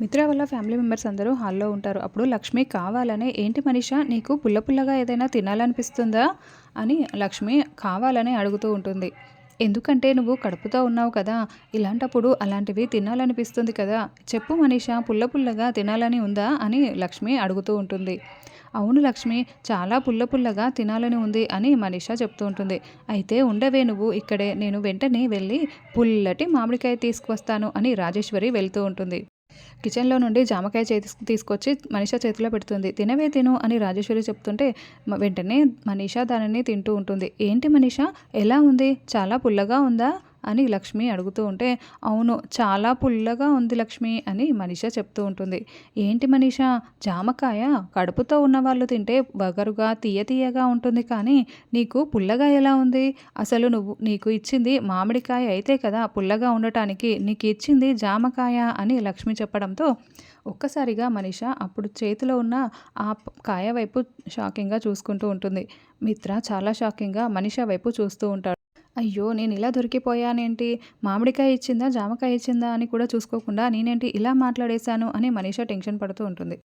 మిత్ర వాళ్ళ family members అందరూ హాల్లో ఉంటారు. అప్పుడు లక్ష్మి కావాలనే ఏంటి మనీషా నీకు పుల్ల పుల్లగా ఏదైనా తినాలనిపిస్తుందా? అని లక్ష్మి కావాలని అడుగుతూ ఉంటుంది. ఎందుకంటే నువ్వు కడుపుతో ఉన్నావు కదా ఇలాంటప్పుడు అలాంటివి తినాలనిపిస్తుంది కదా. చెప్పు మనీషా పుల్ల పుల్లగా తినాలని ఉందా? అని లక్ష్మి అడుగుతూ ఉంటుంది. అవును లక్ష్మి చాలా పుల్ల పుల్లగా తినాలని ఉంది అని మనిష చెప్తూ ఉంటుంది. అయితే ఉండవే నువ్వు ఇక్కడే నేను వెంటనే వెళ్ళి పుల్లటి మామిడికాయ తీసుకువస్తాను అని రాజేశ్వరి వెళ్తూ ఉంటుంది. కిచెన్లో నుండి జామకాయ చేతి తీసుకొచ్చి మనీషా చేతిలో పెడుతుంది. తినవే తిను అని రాజేశ్వరి చెప్తుంటే వెంటనే మనీషా దానిని తింటూ ఉంటుంది. ఏంటి మనీషా? ఎలా ఉంది? చాలా పుల్లగా ఉందా? అని లక్ష్మి అడుగుతూ ఉంటే అవును చాలా పుల్లగా ఉంది లక్ష్మి అని మనిష చెప్తూ ఉంటుంది. ఏంటి మనిష జామకాయ కడుపుతో ఉన్న వాళ్ళు తింటే వగరుగా తీయ తీయగా ఉంటుంది కానీ నీకు పుల్లగా ఎలా ఉంది? అసలు నువ్వు నీకు ఇచ్చింది మామిడికాయ అయితే కదా పుల్లగా ఉండటానికి నీకు ఇచ్చింది జామకాయ అని లక్ష్మి చెప్పడంతో ఒక్కసారిగా మనీష అప్పుడు చేతిలో ఉన్న ఆ కాయ వైపు షాకింగ్గా చూసుకుంటూ ఉంటుంది. మిత్ర చాలా షాకింగ్గా మనిష వైపు చూస్తూ ఉంటాడు. అయ్యో నేను ఇలా దొరికిపోయానేంటి? మామిడికాయ ఇచ్చిందా జామకాయ ఇచ్చిందా అని కూడా చూసుకోకుండా నేనేంటి ఇలా మాట్లాడేశాను అని మనీష టెన్షన్ పడుతూ ఉంటుంది.